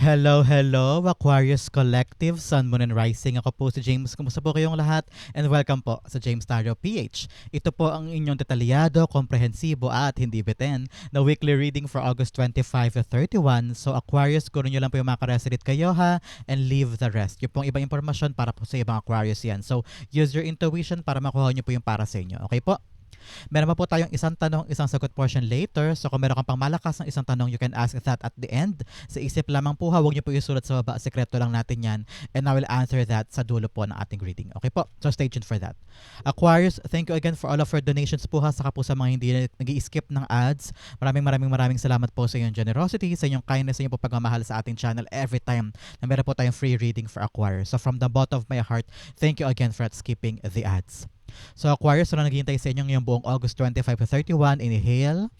Hello, hello, Aquarius Collective, Sun, Moon, and Rising. Ako po si James. Kumusta po kayong lahat? And welcome po sa James Tarot PH. Ito po ang inyong detalyado, komprehensibo at hindi bitin na weekly reading for August 25 to 31. So Aquarius, kunin nyo lang po yung mga karesidit kayo ha and leave the rest. Yung pong ibang impormasyon para po sa ibang Aquarius yan. So use your intuition para makuha nyo po yung para sa inyo. Okay po? Meron pa po tayong isang tanong, isang sagot portion later. So kung meron kang pang malakas ng isang tanong, you can ask that at the end. Sa isip lamang po ha, huwag niyo po isulat sa baba. Sekreto lang natin yan. And I will answer that sa dulo po ng ating reading. Okay po? So stay tuned for that. Aquarius, thank you again for all of your donations po ha. Saka po sa mga hindi nag skip ng ads. Maraming maraming maraming salamat po sa inyong generosity, sa inyong kindness, sa inyong po pagmamahal sa ating channel every time na meron po tayong free reading for Aquarius. So from the bottom of my heart, thank you again for skipping the ads. So Aquarius, na naghihintay sa inyo ngayong buong August 25 to 31, inhale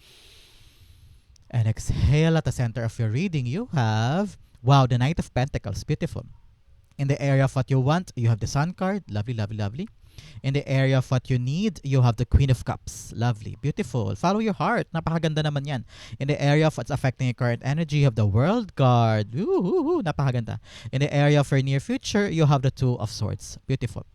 and exhale at the center of your reading. You have, wow, the Knight of Pentacles, beautiful. In the area of what you want, you have the Sun card, lovely, lovely, lovely. In the area of what you need, you have the Queen of Cups. Lovely. Beautiful. Follow your heart. Napakaganda naman yan. In the area of what's affecting your current energy, you have the World card. Ooh, napakaganda. In the area of your near future, you have the Two of Swords. Beautiful.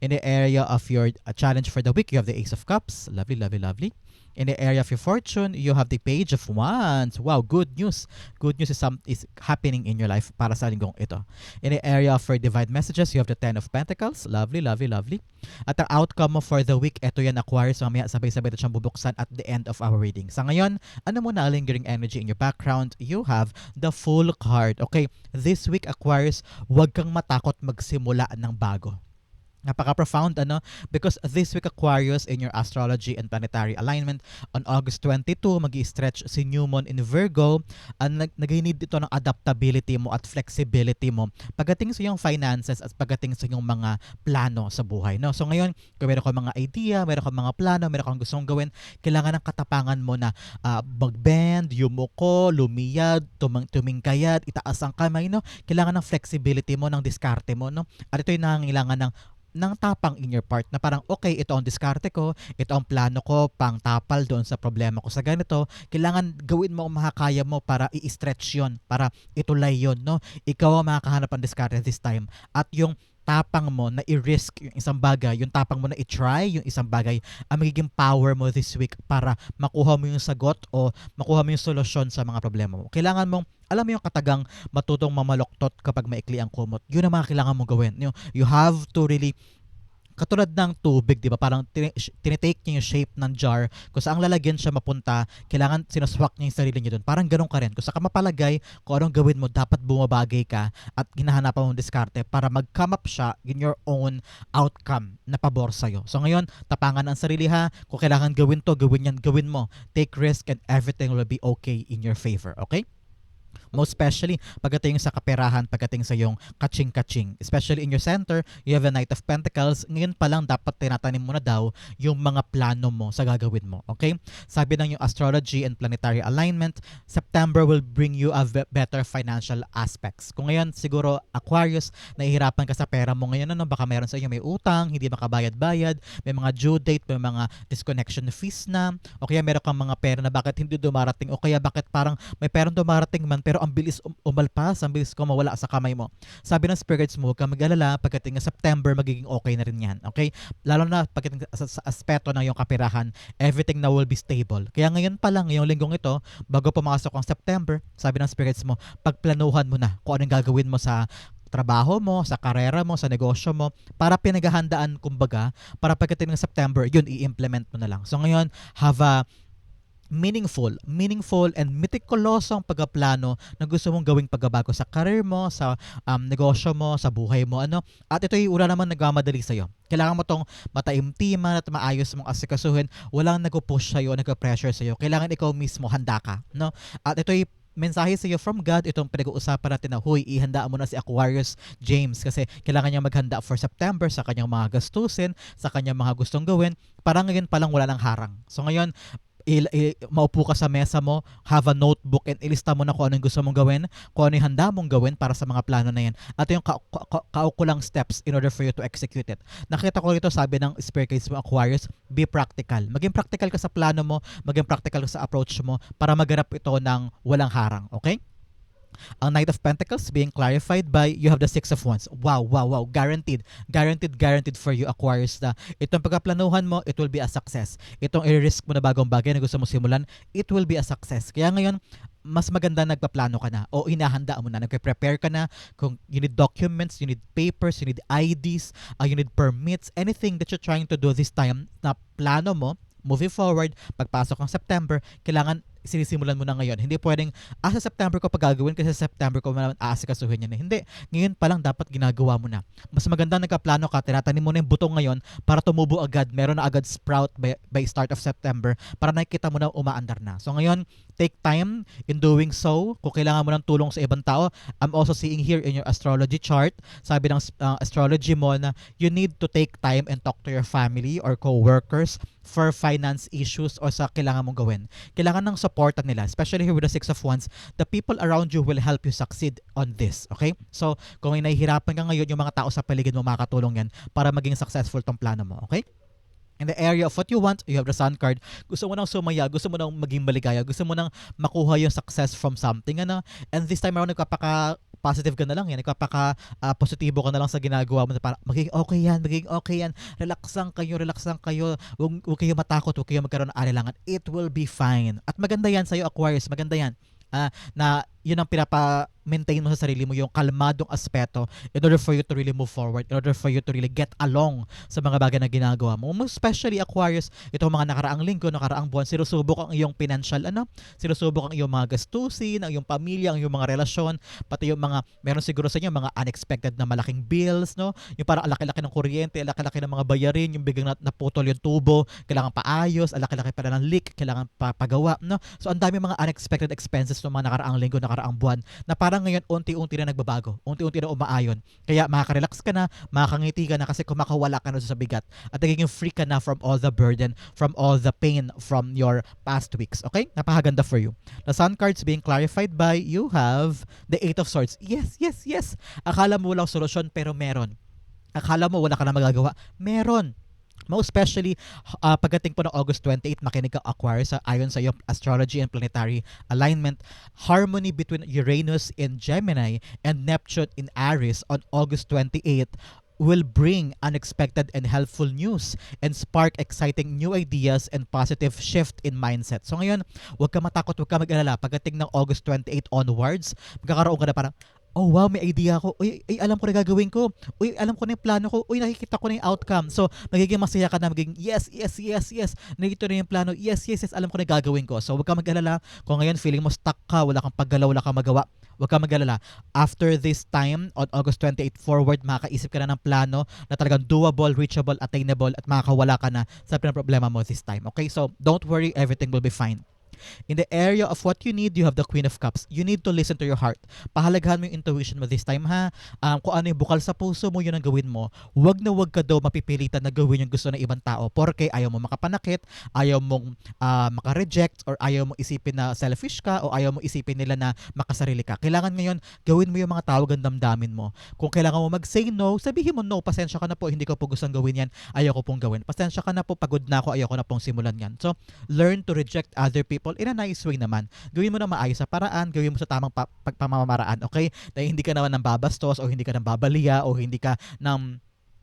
In the area of your uh, challenge for the week, you have the Ace of Cups. Lovely, lovely, lovely. In the area of your fortune, you have the Page of Wands. Wow, good news. Good news is, some, is happening in your life para sa linggong ito. In the area of your divine messages, you have the Ten of Pentacles. Lovely, lovely, lovely. At ang outcome mo for the week, ito yan Aquarius. Mamaya sabay-sabay ito siyang bubuksan at the end of our reading. Sa ngayon, ano mo na lingering energy in your background? You have the full card. Okay, this week Aquarius, huwag kang matakot magsimula ng bago Napaka-profound ano? Because this week Aquarius in your astrology and planetary alignment on August 22 mag stretch si New Moon in Virgo and nag nag-need ito ng adaptability mo at flexibility mo pagdating sa iyong finances at pagdating sa iyong mga plano sa buhay no? So ngayon kung meron kang mga idea meron kang mga plano meron kang gustong gawin kailangan ng katapangan mo na uh, mag-bend yumuko lumiyad tumang tumingkayad itaas ang kamay no? Kailangan ng flexibility mo ng diskarte mo no? At ito yung nangangailangan ng ng tapang in your part na parang okay ito ang diskarte ko ito ang plano ko pang tapal doon sa problema ko sa ganito. Kailangan gawin mo ang makakaya mo para i-stretch yon para itulay yon no? Ikaw ang makakahanap ng diskarte this time. At yung tapang mo na i-risk yung isang bagay, yung tapang mo na i-try yung isang bagay, ang magiging power mo this week para makuha mo yung sagot o makuha mo yung solusyon sa mga problema mo. Kailangan mong alam mo yung katagang matutong mamaloktot kapag maikli ang kumot. Yun ang mga kailangan mong gawin. You, you have to really katulad ng tubig, di ba? Parang tinitake niya yung shape ng jar. Kung saan lalagyan siya mapunta, kailangan sinaswak niya yung sarili niya doon. Parang ganun ka rin. Kung saan ka mapalagay, kung anong gawin mo, dapat bumabagay ka at hinahanapan mo diskarte para mag-come up siya in your own outcome na pabor sa'yo. So ngayon, tapangan ang sarili ha. Kung kailangan gawin to, gawin yan, gawin mo. Take risk and everything will be okay in your favor. Okay? Most especially pagdating sa kaperahan, pagdating sa yung kaching-kaching. Especially in your center, you have the Knight of Pentacles. Ngayon pa lang dapat tinatanim mo na daw yung mga plano mo sa gagawin mo. Okay? Sabi ng yung astrology and planetary alignment, September will bring you a better financial aspects. Kung ngayon siguro Aquarius, nahihirapan ka sa pera mo ngayon, ano, baka meron sa inyo may utang, hindi makabayad-bayad, may mga due date, may mga disconnection fees na, o kaya meron kang mga pera na bakit hindi dumarating, o kaya bakit parang may perang dumarating man pero ang bilis um- umalpas, ang bilis ko mawala sa kamay mo. Sabi ng spirits mo, huwag kang mag-alala, pagdating ng September, magiging okay na rin yan. Okay? Lalo na pagdating sa, sa aspeto ng iyong kapirahan, everything na will be stable. Kaya ngayon pa lang, ngayong linggong ito, bago pumasok ang September, sabi ng spirits mo, pagplanuhan mo na kung anong gagawin mo sa trabaho mo, sa karera mo, sa negosyo mo, para pinaghahandaan, kumbaga, para pagdating ng September, yun, i-implement mo na lang. So ngayon, have a meaningful, meaningful and meticulosong pagpaplano na gusto mong gawing pagbabago sa career mo, sa um, negosyo mo, sa buhay mo, ano. At ito ay una naman nagmamadali sa iyo. Kailangan mo tong mataimtiman at maayos mong asikasuhin. Walang nagpo-push sa iyo, nagpo-pressure sa iyo. Kailangan ikaw mismo handa ka, no? At ito ay mensahe sa iyo from God, itong pinag-uusapan natin na, huy, ihanda mo na si Aquarius James kasi kailangan niya maghanda for September sa kanyang mga gastusin, sa kanyang mga gustong gawin. Parang ngayon pa lang wala ng harang. So ngayon, il, il, maupo ka sa mesa mo, have a notebook and ilista mo na kung ano yung gusto mong gawin, kung ano yung handa mong gawin para sa mga plano na yan. At yung ka- ka- kaukulang steps in order for you to execute it. Nakita ko rito sabi ng spirit mo Aquarius, be practical. Maging practical ka sa plano mo, maging practical ka sa approach mo para maganap ito ng walang harang. Okay? Ang Knight of Pentacles being clarified by you have the Six of Wands. Wow, wow, wow. Guaranteed. Guaranteed, guaranteed for you, Aquarius, na itong pagkaplanuhan mo, it will be a success. Itong i-risk mo na bagong bagay na gusto mo simulan, it will be a success. Kaya ngayon, mas maganda nagpaplano ka na o inahanda mo na, nagpe-prepare ka na kung you need documents, you need papers, you need IDs, uh, you need permits, anything that you're trying to do this time na plano mo, moving forward, pagpasok ng September, kailangan sinisimulan mo na ngayon. Hindi pwedeng, ah, sa September ko pa gagawin kasi sa September ko naman aasikasuhin yan. eh. Hindi. Ngayon pa lang dapat ginagawa mo na. Mas maganda nagkaplano ka, tinatanim mo na yung butong ngayon para tumubo agad. Meron na agad sprout by, by start of September para nakikita mo na umaandar na. So ngayon, take time in doing so. Kung kailangan mo ng tulong sa ibang tao, I'm also seeing here in your astrology chart, sabi ng uh, astrology mo na you need to take time and talk to your family or co-workers for finance issues o sa kailangan mong gawin. Kailangan ng supportan nila, especially with the Six of Wands, the people around you will help you succeed on this. Okay? So, kung may nahihirapan ka ngayon, yung mga tao sa paligid mo makakatulong yan para maging successful tong plano mo. Okay? In the area of what you want, you have the sun card. Gusto mo nang sumaya, gusto mo nang maging maligaya, gusto mo nang makuha yung success from something, ano? And this time around, nagpapaka positive ka na lang yan, nagpapaka uh, positibo ka na lang sa ginagawa mo. Para, magiging okay yan, magiging okay yan. Relax lang kayo, relax lang kayo. Huwag, huwag kayo matakot, huwag kayo magkaroon ng alilangan. It will be fine. At maganda yan sa'yo, Aquarius, maganda yan. Uh, na yun ang pinapa maintain mo sa sarili mo yung kalmadong aspeto in order for you to really move forward, in order for you to really get along sa mga bagay na ginagawa mo. Especially Aquarius, ito mga nakaraang linggo, nakaraang buwan, sinusubok ang iyong financial, ano? Sinusubok ang iyong mga gastusin, ang iyong pamilya, ang iyong mga relasyon, pati yung mga, meron siguro sa inyo mga unexpected na malaking bills, no? Yung parang laki-laki ng kuryente, laki-laki ng mga bayarin, yung biglang naputol yung tubo, kailangan paayos, laki-laki pala ng leak, kailangan pa pagawa, no? So ang dami mga unexpected expenses ng mga nakaraang linggo, nakaraang buwan, na parang ngayon unti-unti na nagbabago, unti-unti na umaayon. Kaya makaka-relax ka na, makakangiti ka na kasi kumakawala ka na sa bigat at nagiging free ka na from all the burden, from all the pain from your past weeks. Okay? Napakaganda for you. The sun cards being clarified by you have the Eight of Swords. Yes, yes, yes. Akala mo walang solusyon pero meron. Akala mo wala ka na magagawa. Meron. Most especially, uh, pagdating po ng August 28, makinig ka Aquarius sa ayon sa iyong astrology and planetary alignment, harmony between Uranus in Gemini and Neptune in Aries on August 28 will bring unexpected and helpful news and spark exciting new ideas and positive shift in mindset. So ngayon, huwag ka matakot, huwag ka mag-alala. Pagdating ng August 28 onwards, magkakaroon ka na parang, oh wow, may idea ako. Uy, ay, alam ko na gagawin ko. Uy, alam ko na yung plano ko. Uy, nakikita ko na yung outcome. So, magiging masaya ka na magiging, yes, yes, yes, yes. Nakikita na yung plano. Yes, yes, yes. Alam ko na gagawin ko. So, huwag ka mag-alala. Kung ngayon feeling mo stuck ka, wala kang paggalaw, wala kang magawa, Huwag ka mag-alala. After this time, on August 28 forward, makakaisip ka na ng plano na talagang doable, reachable, attainable, at makakawala ka na sa problema mo this time. Okay? So, don't worry. Everything will be fine. In the area of what you need, you have the Queen of Cups. You need to listen to your heart. Pahalagahan mo yung intuition mo this time ha. Um, kung ano yung bukal sa puso mo, yun ang gawin mo. Huwag na huwag ka daw mapipilitan na gawin yung gusto ng ibang tao porque ayaw mo makapanakit, ayaw mong uh, maka-reject or ayaw mo isipin na selfish ka o ayaw mo isipin nila na makasarili ka. Kailangan ngayon, gawin mo yung mga tawag ang damdamin mo. Kung kailangan mo mag-say no, sabihin mo no, pasensya ka na po, hindi ko po gustong gawin yan, ayaw ko pong gawin. Pasensya ka na po, pagod na ako, ayaw ko na pong simulan yan. So, learn to reject other people people in a nice way naman. Gawin mo na maayos sa paraan, gawin mo sa tamang pa- pagpamamaraan, okay? Na hindi ka naman nang babastos o hindi ka nang babalia o hindi ka nang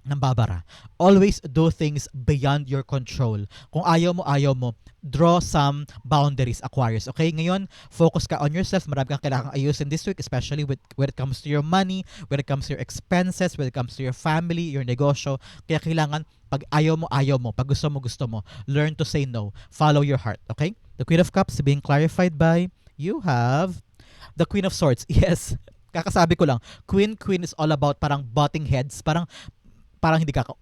ng babara. Always do things beyond your control. Kung ayaw mo, ayaw mo, draw some boundaries, Aquarius. Okay? Ngayon, focus ka on yourself. Marami kang kailangang ayusin this week, especially with, when it comes to your money, when it comes to your expenses, when it comes to your family, your negosyo. Kaya kailangan, pag ayaw mo, ayaw mo. Pag gusto mo, gusto mo. Learn to say no. Follow your heart. Okay? The Queen of Cups being clarified by, you have the Queen of Swords. Yes kakasabi ko lang, Queen Queen is all about parang butting heads, parang parang hindi kaka-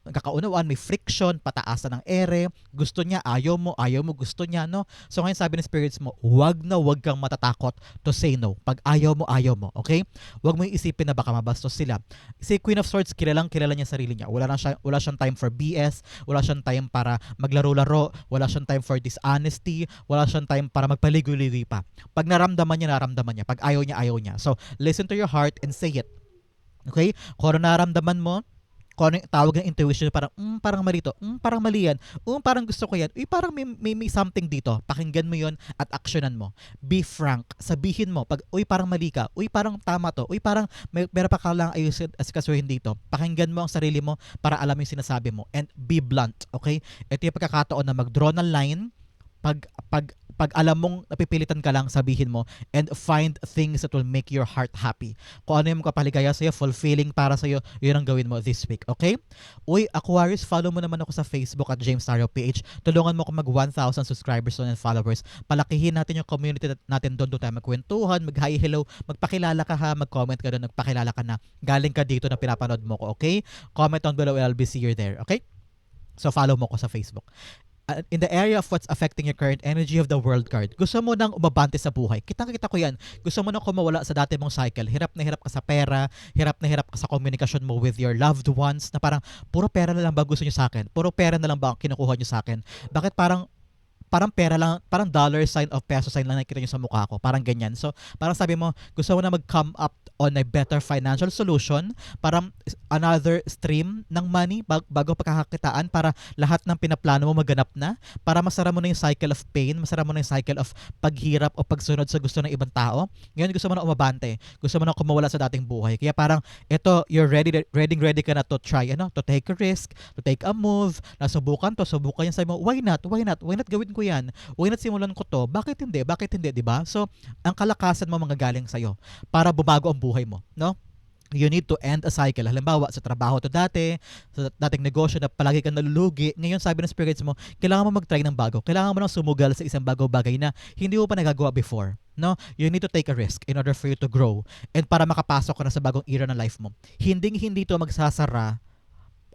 may friction, pataasan ng ere, gusto niya, ayaw mo, ayaw mo, gusto niya, no? So ngayon sabi ng spirits mo, wag na wag kang matatakot to say no. Pag ayaw mo, ayaw mo, okay? Wag mo isipin na baka mabastos sila. Si Queen of Swords, kilalang kilala niya sarili niya. Wala, lang siya, wala siyang time for BS, wala siyang time para maglaro-laro, wala siyang time for dishonesty, wala siyang time para magpaligoy-ligoy pa. Pag naramdaman niya, naramdaman niya. Pag ayaw niya, ayaw niya. So, listen to your heart and say it. Okay? Kung ano naramdaman mo, kung ano yung tawag ng intuition, parang, mm, parang mali to, mm, parang mali yan, mm, parang gusto ko yan, uy, parang may, may, may something dito. Pakinggan mo yon at actionan mo. Be frank. Sabihin mo, pag, uy, parang mali ka, uy, parang tama to, uy, parang may, meron pa ka lang ayusin as kasuhin dito. Pakinggan mo ang sarili mo para alam yung sinasabi mo. And be blunt, okay? Ito yung pagkakataon na mag-draw ng line, pag, pag pag alam mong napipilitan ka lang, sabihin mo and find things that will make your heart happy. Kung ano yung kapaligaya sa'yo, fulfilling para sa'yo, yun ang gawin mo this week, okay? Uy, Aquarius, follow mo naman ako sa Facebook at James Tario PH. Tulungan mo ako mag 1,000 subscribers and followers. Palakihin natin yung community natin doon. Doon tayo magkwentuhan, mag-hi, hello, magpakilala ka ha, mag-comment ka doon, magpakilala ka na. Galing ka dito na pinapanood mo ko, okay? Comment down below I'll be see you there, okay? So follow mo ko sa Facebook uh, in the area of what's affecting your current energy of the world card, gusto mo nang umabante sa buhay. Kitang-kita ko yan. Gusto mo nang kumawala sa dati mong cycle. Hirap na hirap ka sa pera, hirap na hirap ka sa komunikasyon mo with your loved ones na parang puro pera na lang ba gusto nyo sa akin? Puro pera na lang ba ang kinukuha nyo sa akin? Bakit parang parang pera lang, parang dollar sign of peso sign lang nakikita nyo sa mukha ko. Parang ganyan. So, parang sabi mo, gusto mo na mag-come up on a better financial solution, parang another stream ng money bag- bago pagkakakitaan para lahat ng pinaplano mo maganap na, para masara mo na yung cycle of pain, masara mo na yung cycle of paghirap o pagsunod sa gusto ng ibang tao. Ngayon, gusto mo na umabante. Gusto mo na kumawala sa dating buhay. Kaya parang, ito, you're ready, ready, ready ka na to try, ano, to take a risk, to take a move, nasubukan to, subukan yan sa mo, why not, why not, why not gawin ko yan? Why not simulan ko to? Bakit hindi? Bakit hindi, di ba? So, ang kalakasan mo mga galing sa'yo para bumago ang buhay mo, no? you need to end a cycle. Halimbawa, sa trabaho to dati, sa dating negosyo na palagi kang nalulugi, ngayon sabi ng spirits mo, kailangan mo mag-try ng bago. Kailangan mo nang sumugal sa isang bago bagay na hindi mo pa nagagawa before. No? You need to take a risk in order for you to grow and para makapasok ka na sa bagong era ng life mo. Hindi hindi to magsasara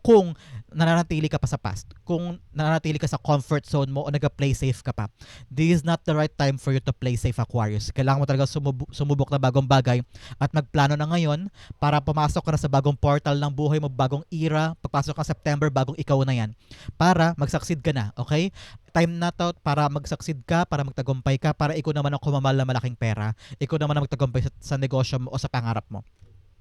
kung nananatili ka pa sa past, kung nananatili ka sa comfort zone mo o nag-play safe ka pa. This is not the right time for you to play safe Aquarius. Kailangan mo talaga sumubok, sumubok na bagong bagay at magplano na ngayon para pumasok ka na sa bagong portal ng buhay mo, bagong era, pagpasok ka September, bagong ikaw na yan. Para mag-succeed ka na, okay? Time na to para mag-succeed ka, para magtagumpay ka, para ikaw naman ang kumamal na malaking pera, ikaw naman ang magtagumpay sa, sa negosyo mo o sa pangarap mo.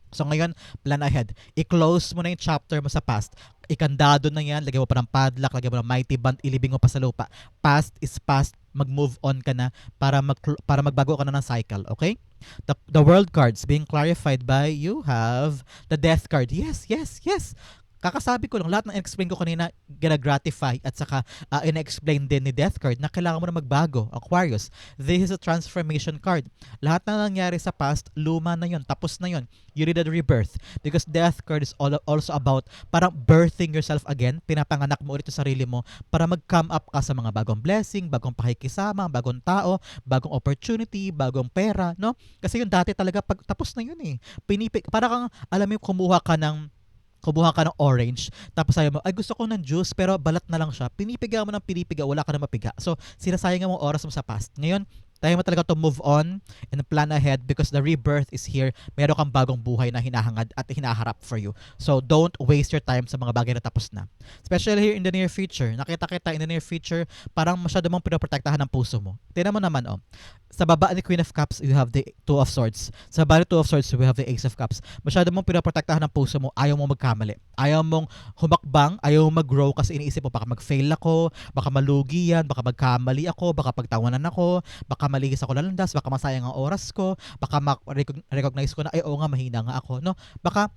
So ngayon, plan ahead. I-close mo na yung chapter mo sa past. Ikandado na yan, lagyan mo pa ng padlock, lagyan mo ng mighty band, ilibing mo pa sa lupa. Past is past, mag-move on ka na para mag para magbago ka na ng cycle, okay? The, the world cards being clarified by you have the death card. Yes, yes, yes. Kakasabi ko lang, lahat ng explain ko kanina, gina-gratify at saka uh, ina-explain din ni Death Card na kailangan mo na magbago, Aquarius. This is a transformation card. Lahat na nangyari sa past, luma na yon tapos na yon You need a rebirth. Because Death Card is all, also about parang birthing yourself again, pinapanganak mo ulit sa sarili mo para mag-come up ka sa mga bagong blessing, bagong pakikisama, bagong tao, bagong opportunity, bagong pera, no? Kasi yung dati talaga, pag, tapos na yun eh. Pinipik, para kang, alam mo, kumuha ka ng kumuha ka ng orange, tapos sabi mo, ay gusto ko ng juice, pero balat na lang siya. Pinipiga mo ng pinipiga, wala ka na mapiga. So, sinasayang mo oras mo sa past. Ngayon, tayo mo talaga to move on and plan ahead because the rebirth is here. Meron kang bagong buhay na hinahangad at hinaharap for you. So, don't waste your time sa mga bagay na tapos na. Especially here in the near future. Nakita kita in the near future, parang masyado mong pinoprotektahan ng puso mo. Tingnan mo naman, oh. Sa baba ni Queen of Cups, you have the Two of Swords. Sa baba ni Two of Swords, we have the Ace of Cups. Masyado mong pinoprotektahan ng puso mo. Ayaw mong magkamali. Ayaw mong humakbang. Ayaw mong mag-grow kasi iniisip mo, baka mag-fail ako, baka malugi yan, baka magkamali ako, baka pagtawanan ako, baka maligis ako lalandas, baka masayang ang oras ko, baka ma-recognize ko na, ay oo nga, mahina nga ako. No? Baka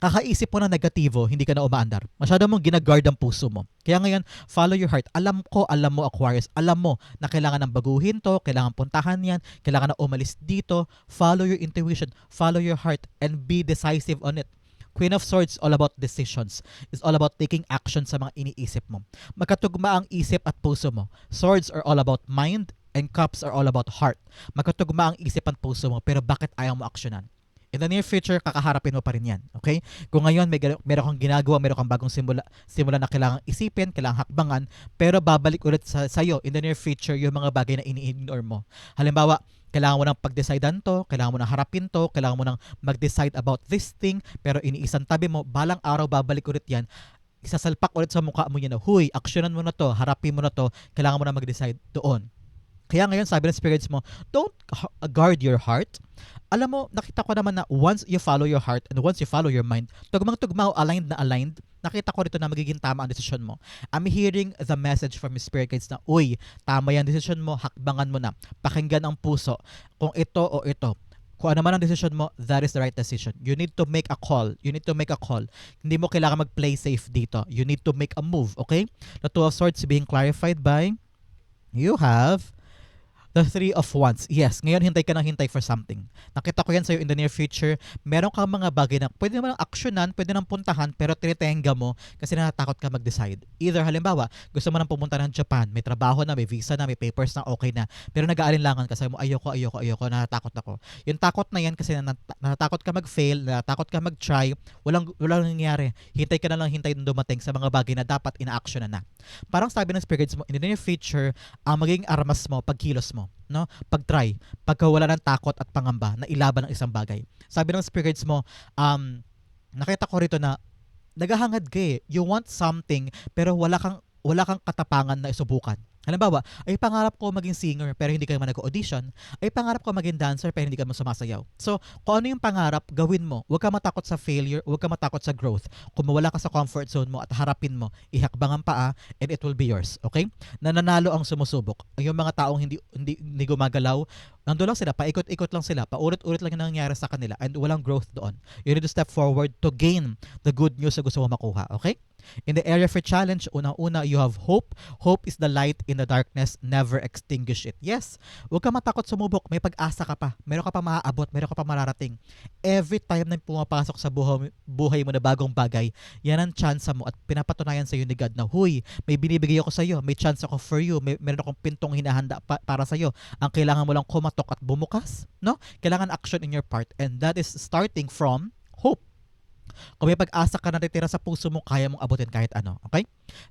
kakaisip mo na negatibo, hindi ka na umaandar. Masyado mong ginagard ang puso mo. Kaya ngayon, follow your heart. Alam ko, alam mo Aquarius, alam mo na kailangan ng baguhin to, kailangan puntahan yan, kailangan na umalis dito. Follow your intuition, follow your heart, and be decisive on it. Queen of Swords all about decisions. It's all about taking action sa mga iniisip mo. Magkatugma ang isip at puso mo. Swords are all about mind and cups are all about heart. Magkatugma ang isip at puso mo pero bakit ayaw mo aksyonan? in the near future, kakaharapin mo pa rin yan. Okay? Kung ngayon may meron kang ginagawa, meron kang bagong simula, simula na kailangang isipin, kailangang hakbangan, pero babalik ulit sa sa'yo in the near future yung mga bagay na ini-ignore mo. Halimbawa, kailangan mo nang pag-decidean to, kailangan mo nang harapin to, kailangan mo nang mag-decide about this thing, pero iniisang tabi mo, balang araw babalik ulit yan, isasalpak ulit sa mukha mo yan na, huy, aksyonan mo na to, harapin mo na to, kailangan mo na mag-decide doon. Kaya ngayon sabi ng spirits mo, don't guard your heart, alam mo, nakita ko naman na once you follow your heart and once you follow your mind, tugmang-tugma o aligned na aligned, nakita ko rito na magiging tama ang desisyon mo. I'm hearing the message from your spirit guides na, uy, tama yan desisyon mo, hakbangan mo na. Pakinggan ang puso. Kung ito o ito, kung ano man ang decision mo, that is the right decision. You need to make a call. You need to make a call. Hindi mo kailangan mag-play safe dito. You need to make a move, okay? The Two of Swords being clarified by, you have the Three of Wands. Yes, ngayon hintay ka ng hintay for something. Nakita ko yan sa'yo in the near future. Meron kang mga bagay na pwede naman aksyonan, pwede nang puntahan, pero tinitenga mo kasi natatakot ka mag-decide. Either halimbawa, gusto mo nang pumunta ng Japan, may trabaho na, may visa na, may papers na, okay na. Pero nag-aalinlangan ka, sabi mo, ayoko, ayoko, ayoko, natatakot ako. Yung takot na yan kasi nat- natatakot ka mag-fail, natatakot ka mag-try, walang, walang nangyayari. Hintay ka na lang hintay na dumating sa mga bagay na dapat ina-action na na. Parang sabi ng spirits mo, in the near future, ang magiging armas mo, pagkilos mo, no? Pag-try, pagka wala ng takot at pangamba na ilaban ng isang bagay. Sabi ng spirits mo, um, nakita ko rito na naghahangad ka eh. You want something pero wala kang wala kang katapangan na isubukan. Halimbawa, ay pangarap ko maging singer pero hindi ka naman nag-audition. Ay pangarap ko maging dancer pero hindi ka naman sumasayaw. So, kung ano yung pangarap, gawin mo. Huwag ka matakot sa failure, huwag ka matakot sa growth. Kung mawala ka sa comfort zone mo at harapin mo, ihakbang ang paa and it will be yours. Okay? Nananalo ang sumusubok. Yung mga taong hindi, hindi, hindi gumagalaw, nandun lang sila, paikot-ikot lang sila, paulit-ulit lang yung nangyayari sa kanila and walang growth doon. You need to step forward to gain the good news na gusto mo makuha. Okay? In the area for challenge, unang-una, you have hope. Hope is the light in the darkness. Never extinguish it. Yes, huwag ka matakot sumubok. May pag-asa ka pa. Meron ka pa maaabot. Meron ka pa mararating. Every time na pumapasok sa buhay, buhay mo na bagong bagay, yan ang chance mo at pinapatunayan sa iyo ni God na, huy, may binibigay ako sa iyo. May chance ako for you. May, meron akong pintong hinahanda pa- para sa iyo. Ang kailangan mo lang kumatok at bumukas. No? Kailangan action in your part. And that is starting from hope. Kung may pag-asa ka na natitira sa puso mo, kaya mong abutin kahit ano. Okay?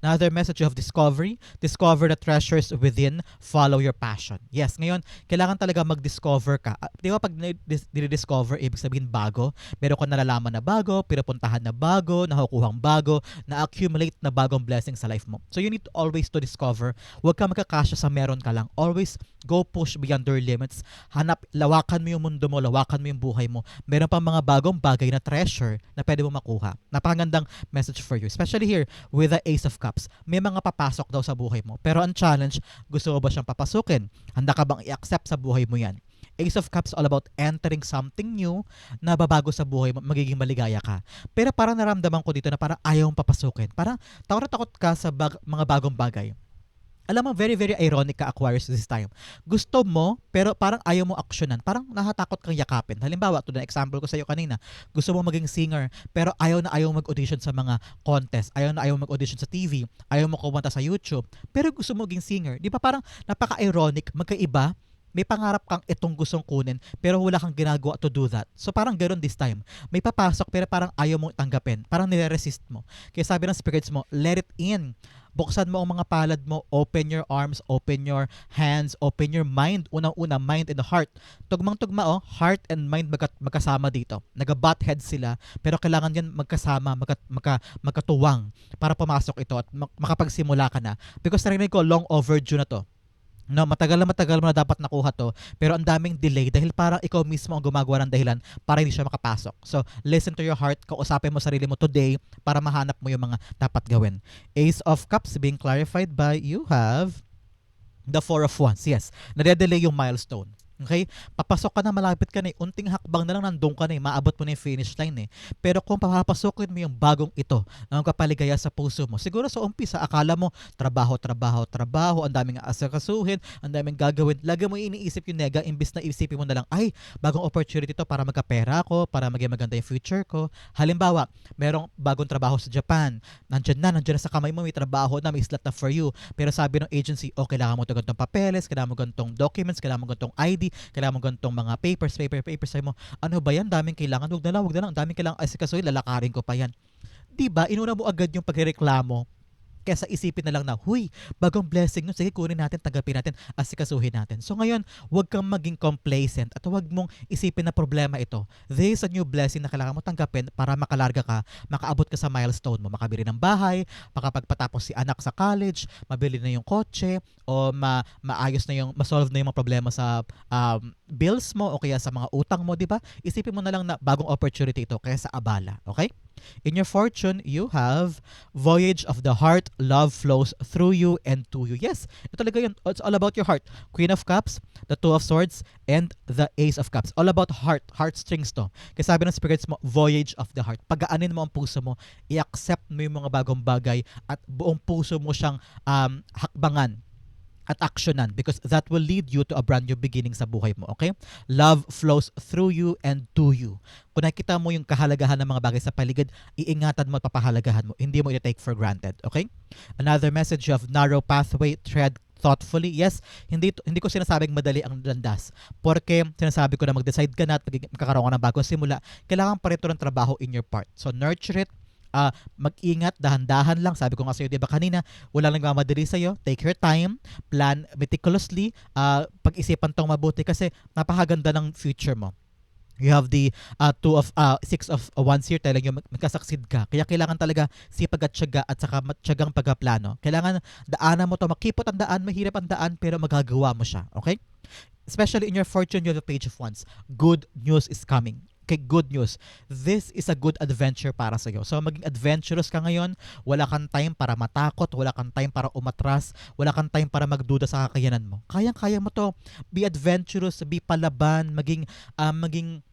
Another message of discovery. Discover the treasures within. Follow your passion. Yes, ngayon, kailangan talaga mag-discover ka. Ah, Di ba pag nire-discover, ibig sabihin bago. Meron ka nalalaman na bago, pinapuntahan na bago, nakukuhang bago, na-accumulate na bagong blessing sa life mo. So you need to always to discover. Huwag ka magkakasya sa meron ka lang. Always go push beyond your limits. Hanap, lawakan mo yung mundo mo, lawakan mo yung buhay mo. Meron pang mga bagong bagay na treasure na pwede mo makuha. Napakagandang message for you. Especially here with the Ace of Cups. May mga papasok daw sa buhay mo. Pero ang challenge, gusto mo ba siyang papasukin? Handa ka bang i-accept sa buhay mo yan? Ace of Cups all about entering something new na babago sa buhay mo, magiging maligaya ka. Pero parang naramdaman ko dito na parang ayaw mong papasukin. Parang takot na takot ka sa bag- mga bagong bagay. Alam mo, very, very ironic ka, Aquarius, this time. Gusto mo, pero parang ayaw mo aksyonan. Parang nahatakot kang yakapin. Halimbawa, to the example ko sa iyo kanina, gusto mo maging singer, pero ayaw na ayaw mag-audition sa mga contest. Ayaw na ayaw mag-audition sa TV. Ayaw mo kumanta sa YouTube. Pero gusto mo maging singer. Di ba parang napaka-ironic, magkaiba, may pangarap kang itong gustong kunin pero wala kang ginagawa to do that. So parang ganoon this time. May papasok pero parang ayaw mong tanggapin. Parang nire-resist mo. Kaya sabi ng spirits mo, let it in. Buksan mo ang mga palad mo, open your arms, open your hands, open your mind. Unang-una, mind and heart. Tugmang-tugma oh, heart and mind magka- magkasama dito. Naga-butt head sila, pero kailangan yan magkasama, magka, magka, magkatuwang para pumasok ito at mak- makapagsimula ka na. Because narinig ko, long overdue na to. No, matagal na matagal mo na dapat nakuha to, pero ang daming delay dahil parang ikaw mismo ang gumagawa ng dahilan para hindi siya makapasok. So, listen to your heart, kausapin mo sarili mo today para mahanap mo yung mga dapat gawin. Ace of Cups being clarified by you have the Four of Wands. Yes, nade-delay yung milestone. Okay? Papasok ka na, malapit ka na eh. Unting hakbang na lang nandun ka na eh. Maabot mo na yung finish line eh. Pero kung papapasukin mo yung bagong ito, na kapaligaya sa puso mo, siguro sa umpisa, akala mo, trabaho, trabaho, trabaho, ang daming asakasuhin, ang daming gagawin. Lagi mo iniisip yung nega, imbis na isipin mo na lang, ay, bagong opportunity to para magkapera ako, para maging maganda yung future ko. Halimbawa, merong bagong trabaho sa Japan. Nandyan na, nandyan na sa kamay mo, may trabaho na, may slot na for you. Pero sabi ng agency, oh, kailangan mo ito ganitong papeles, kailangan mo ganitong documents, kailangan mo ganitong ID, kailangan mo ganitong mga papers, paper, papers. Sabi mo, ano ba yan? Daming kailangan. Huwag na lang, huwag na lang. Daming kailangan asikasuhin, lalakarin ko pa yan. Di ba? Inuna mo agad yung pagreklamo Kesa isipin na lang na, huy, bagong blessing nun, sige kunin natin, tanggapin natin, asikasuhin natin. So ngayon, huwag kang maging complacent at huwag mong isipin na problema ito. This is a new blessing na kailangan mo tanggapin para makalarga ka, makaabot ka sa milestone mo, makabili ng bahay, makapagpatapos si anak sa college, mabili na yung kotse, o ma maayos na yung, masolve na yung mga problema sa um, bills mo o kaya sa mga utang mo, di ba? Isipin mo na lang na bagong opportunity ito kaya sa abala, okay? In your fortune, you have voyage of the heart, love flows through you and to you. Yes, ito talaga yun. It's all about your heart. Queen of Cups, the Two of Swords, and the Ace of Cups. All about heart, heartstrings to. Kaya sabi ng spirits mo, voyage of the heart. Pagaanin mo ang puso mo, i-accept mo yung mga bagong bagay at buong puso mo siyang um, hakbangan at actionan because that will lead you to a brand new beginning sa buhay mo, okay? Love flows through you and to you. Kung nakita mo yung kahalagahan ng mga bagay sa paligid, iingatan mo at papahalagahan mo. Hindi mo ito take for granted, okay? Another message of narrow pathway, tread thoughtfully. Yes, hindi hindi ko sinasabing madali ang landas. Porque sinasabi ko na mag-decide ka na at magkakaroon ka ng bagong simula, kailangan pa rin ito ng trabaho in your part. So nurture it, uh, mag-ingat, dahan-dahan lang. Sabi ko nga sa'yo, di ba kanina, wala nang mamadali sa'yo. Take your time, plan meticulously, uh, pag-isipan tong mabuti kasi napakaganda ng future mo. You have the uh, two of uh, six of uh, wands here telling you mag- magkasaksid ka. Kaya kailangan talaga sipag at tiyaga at saka matyagang pagkaplano. Kailangan daanan mo to. Makipot ang daan, mahirap ang daan, pero magagawa mo siya. Okay? Especially in your fortune, you have the page of wands. Good news is coming kay good news. This is a good adventure para sa iyo. So maging adventurous ka ngayon, wala kang time para matakot, wala kang time para umatras, wala kang time para magduda sa kakayanan mo. Kayang-kaya mo to. Be adventurous, be palaban, maging uh, maging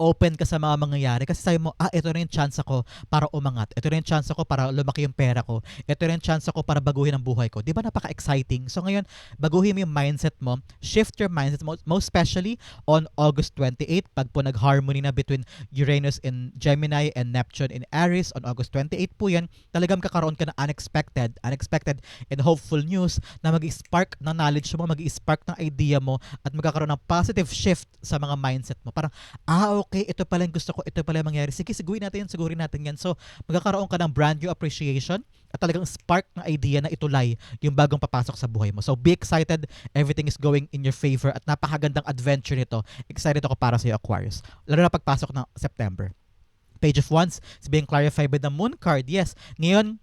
open ka sa mga mangyayari kasi sabi mo, ah, ito na yung chance ko para umangat. Ito na yung chance ko para lumaki yung pera ko. Ito na yung chance ko para baguhin ang buhay ko. Di ba napaka-exciting? So ngayon, baguhin mo yung mindset mo. Shift your mindset mo, most especially on August 28, pag po nag-harmony na between Uranus in Gemini and Neptune in Aries on August 28 po yan, talagang kakaroon ka ng unexpected, unexpected and hopeful news na mag-spark ng knowledge mo, mag-spark ng idea mo at magkakaroon ng positive shift sa mga mindset mo. Parang, ah, okay, okay, ito pala yung gusto ko, ito pala yung mangyari. Sige, sigurin natin yan, sigurin natin yan. So, magkakaroon ka ng brand new appreciation at talagang spark ng idea na itulay yung bagong papasok sa buhay mo. So, be excited. Everything is going in your favor at napakagandang adventure nito. Excited ako para sa iyo, Aquarius. Lalo na pagpasok ng September. Page of Wands is being clarified by the Moon card. Yes, ngayon,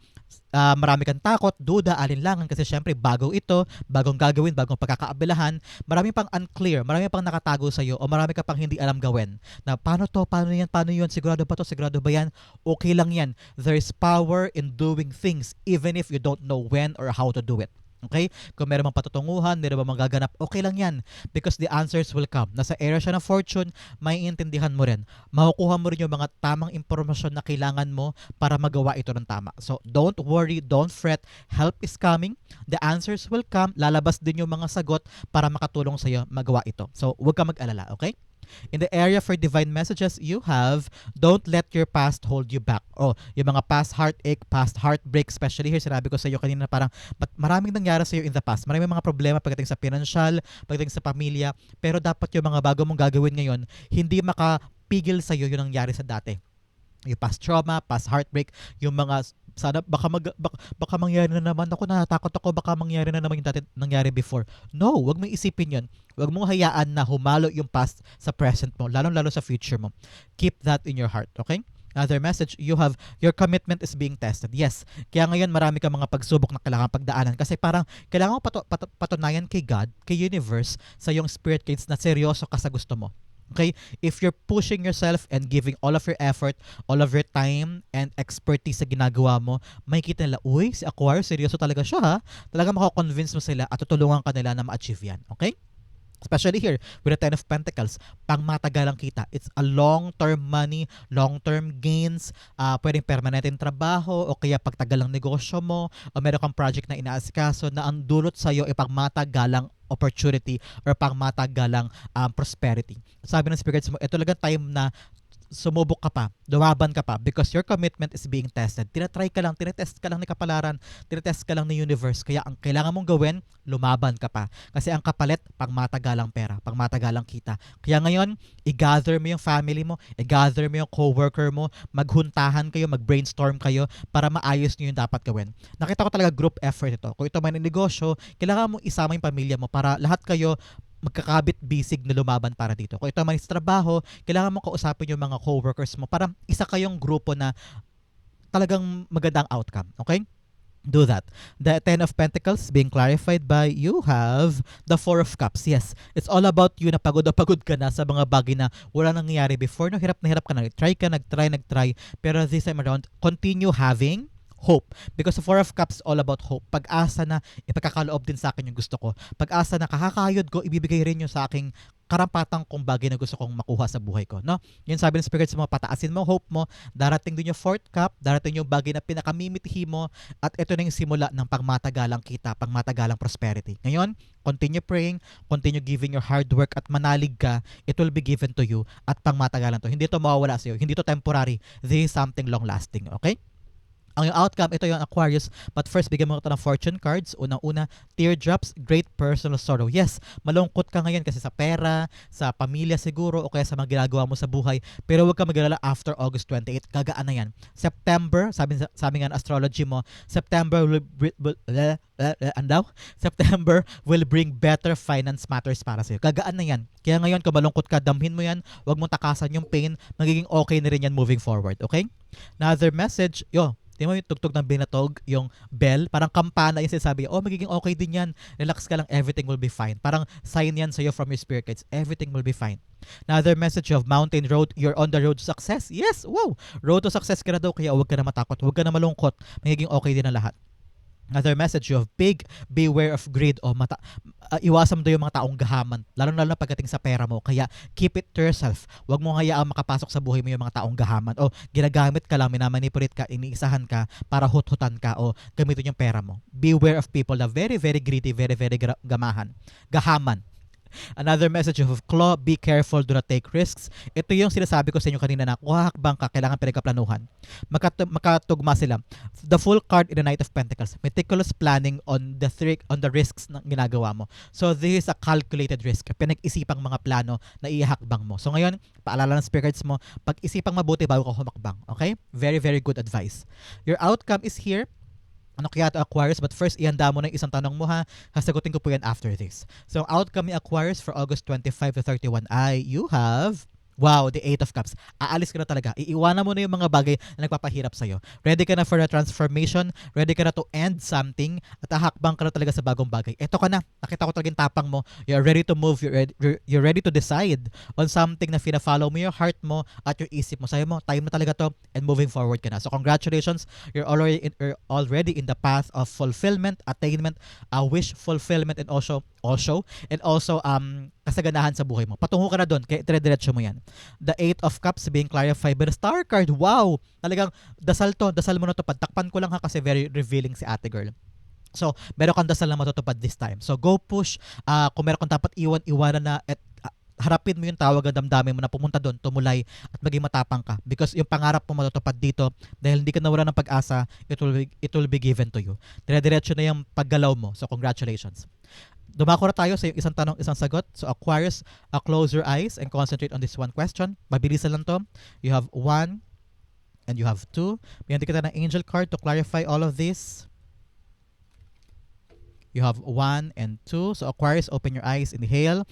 uh, marami kang takot, duda, alinlangan kasi syempre bago ito, bagong gagawin, bagong pagkakaabilahan, marami pang unclear, marami pang nakatago sa iyo o marami ka pang hindi alam gawin. Na paano to, paano yan, paano yun, sigurado ba to, sigurado ba yan? Okay lang yan. There is power in doing things even if you don't know when or how to do it. Okay? Kung meron mang patutunguhan, meron mang magaganap, okay lang yan. Because the answers will come. Nasa area siya ng fortune, may intindihan mo rin. Makukuha mo rin yung mga tamang impormasyon na kailangan mo para magawa ito ng tama. So, don't worry, don't fret. Help is coming. The answers will come. Lalabas din yung mga sagot para makatulong sa iyo magawa ito. So, huwag ka mag-alala, okay? In the area for divine messages, you have don't let your past hold you back. Oh, yung mga past heartache, past heartbreak, especially here, sinabi ko sa iyo kanina parang maraming nangyari sa iyo in the past. Maraming mga problema pagdating sa financial, pagdating sa pamilya, pero dapat yung mga bago mong gagawin ngayon, hindi makapigil sa iyo yung nangyari sa dati yung past trauma, past heartbreak, yung mga sana baka mag baka, baka mangyari na naman ako natatakot ako baka mangyari na naman yung dati nangyari before. No, wag mo isipin 'yon. Wag mong hayaan na humalo yung past sa present mo, lalong-lalo sa future mo. Keep that in your heart, okay? Another message, you have, your commitment is being tested. Yes, kaya ngayon marami kang mga pagsubok na kailangan pagdaanan kasi parang kailangan mo patu- patu- patunayan kay God, kay universe, sa yung spirit kids na seryoso ka sa gusto mo. Okay? If you're pushing yourself and giving all of your effort, all of your time and expertise sa ginagawa mo, may kita nila, uy, si Aquarius, seryoso talaga siya ha. Talaga makakonvince mo sila at tutulungan ka nila na ma-achieve yan. Okay? Especially here, with the Ten of Pentacles, pang matagalang kita. It's a long-term money, long-term gains, uh, pwedeng permanenteng trabaho, o kaya pagtagalang negosyo mo, o meron kang project na inaasikaso na ang dulot sa'yo ay pagmatagalang opportunity or pangmatagalang um, prosperity. Sabi ng spirits mo, ito talaga time na sumubok ka pa, lumaban ka pa because your commitment is being tested. Tinatry ka lang, tinetest ka lang ni kapalaran, tinetest ka lang ni universe. Kaya ang kailangan mong gawin, lumaban ka pa. Kasi ang kapalit, pang matagalang pera, pang matagalang kita. Kaya ngayon, i-gather mo yung family mo, i-gather mo yung coworker mo, maghuntahan kayo, mag-brainstorm kayo para maayos nyo yung dapat gawin. Nakita ko talaga group effort ito. Kung ito man yung negosyo, kailangan mo isama yung pamilya mo para lahat kayo magkakabit bisig na lumaban para dito. Kung ito man sa trabaho, kailangan mo kausapin yung mga coworkers mo para isa kayong grupo na talagang magandang outcome. Okay? Do that. The Ten of Pentacles being clarified by you have the Four of Cups. Yes, it's all about you na pagod na pagod ka na sa mga bagay na wala nangyayari before. No, hirap na hirap ka na. Try ka, nag-try, nag-try. Pero this time around, continue having hope. Because the Four of Cups all about hope. Pag-asa na ipagkakaloob din sa akin yung gusto ko. Pag-asa na kakakayod ko, ibibigay rin yun sa aking karampatang kung bagay na gusto kong makuha sa buhay ko. No? Yun sabi ng Spirit sa mga pataasin mo, hope mo, darating din yung fourth cup, darating yung bagay na pinakamimitihi mo, at ito na yung simula ng pangmatagalang kita, pangmatagalang prosperity. Ngayon, continue praying, continue giving your hard work at manalig ka, it will be given to you at pangmatagalan to. Hindi to mawawala sa iyo, hindi to temporary. This is something long lasting, okay? Ang outcome, ito yung Aquarius. But first, bigyan mo ito ng fortune cards. Unang-una, teardrops, great personal sorrow. Yes, malungkot ka ngayon kasi sa pera, sa pamilya siguro, o kaya sa mga ginagawa mo sa buhay. Pero huwag ka magalala after August 28. Gagaan na yan. September, sabi, sabi nga ng astrology mo, September will, will, will andaw? September will bring better finance matters para sa'yo. Gagaan na yan. Kaya ngayon, kung malungkot ka, damhin mo yan. Huwag mong takasan yung pain. Magiging okay na rin yan moving forward. Okay? Another message, yo, Di mo yung tugtog ng binatog, yung bell, parang kampana yung sinasabi, oh, magiging okay din yan. Relax ka lang, everything will be fine. Parang sign yan sa'yo from your spirit guides, everything will be fine. Another message of Mountain Road, you're on the road to success. Yes, wow! Road to success ka na daw, kaya huwag ka na matakot, huwag ka na malungkot. Magiging okay din ang lahat. Another message have big beware of greed o mata uh, iwasan mo yung mga taong gahaman lalo lalo na pagdating sa pera mo. Kaya keep it to yourself. Wag mo hayaang makapasok sa buhay mo yung mga taong gahaman. O ginagamit ka lang minamanipulate ka iniisahan ka para hut-hutan ka o gamitin yung pera mo. Beware of people na very very greedy very very gamahan. Gahaman Another message of Claw, be careful, do not take risks. Ito yung sinasabi ko sa inyo kanina na kung hakbang ka, kailangan pinagkaplanuhan. Makat- makatugma sila. The full card in the Knight of Pentacles. Meticulous planning on the three, on the risks na ginagawa mo. So this is a calculated risk. Pinag-isipang mga plano na ihakbang mo. So ngayon, paalala ng spirits mo, pag-isipang mabuti bago ka humakbang. Okay? Very, very good advice. Your outcome is here ano kaya ito Aquarius? But first, ihanda mo na isang tanong mo ha. Hasagutin ko po yan after this. So, outcome ni Aquarius for August 25 to 31 ay you have Wow, the Eight of Cups. Aalis ka na talaga. Iiwanan mo na yung mga bagay na nagpapahirap sa'yo. Ready ka na for a transformation. Ready ka na to end something. At ahakbang ka na talaga sa bagong bagay. Ito ka na. Nakita ko talaga yung tapang mo. You're ready to move. You're ready, you're ready to decide on something na fina-follow mo yung heart mo at your isip mo. Sabi mo, time na talaga to and moving forward ka na. So congratulations. You're already in, you're already in the path of fulfillment, attainment, uh, wish fulfillment and also also and also um kasaganahan sa buhay mo. Patungo ka na doon, kaya dire-diretso mo yan. The Eight of Cups being clarified by the Star card. Wow! Talagang dasal to, dasal mo na to. Takpan ko lang ha kasi very revealing si ate girl. So, meron kang dasal na matutupad this time. So, go push. Uh, kung meron kang dapat iwan-iwanan na at uh, harapin mo yung tawag ng damdamin mo na pumunta doon, tumulay at maging matapang ka. Because yung pangarap mo matutupad dito, dahil hindi ka nawala ng pag-asa, it will be, it will be given to you. Dire-diretso na yung paggalaw mo. So, congratulations dumako na tayo sa isang tanong, isang sagot. So Aquarius, uh, close your eyes and concentrate on this one question. Mabilisan lang to. You have one and you have two. Bigyan kita ng angel card to clarify all of this. You have one and two. So Aquarius, open your eyes, inhale.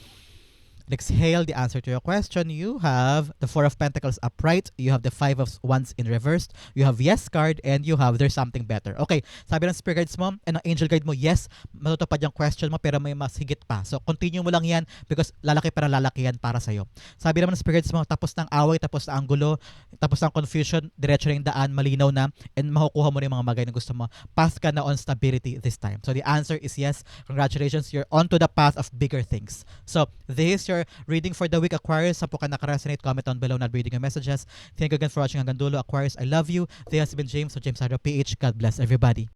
Exhale the answer to your question. You have the Four of Pentacles upright. You have the Five of Wands in reversed. You have Yes card and you have There's Something Better. Okay, sabi ng Spirit Guides mo and ng Angel Guide mo, yes, matutupad yung question mo pero may mas higit pa. So, continue mo lang yan because lalaki para lalaki yan para sa'yo. Sabi naman ng Spirit Guides mo, tapos ng away, tapos ng angulo, tapos ng confusion, diretso na daan, malinaw na, and makukuha mo na yung mga magay na gusto mo. Path ka na on stability this time. So, the answer is yes. Congratulations, you're on to the path of bigger things. So, this is your reading for the week, Aquarius. Sa po ka nakaresonate, comment down below na reading your messages. Thank you again for watching hanggang dulo, Aquarius. I love you. This has been James of James Hydro PH. God bless everybody.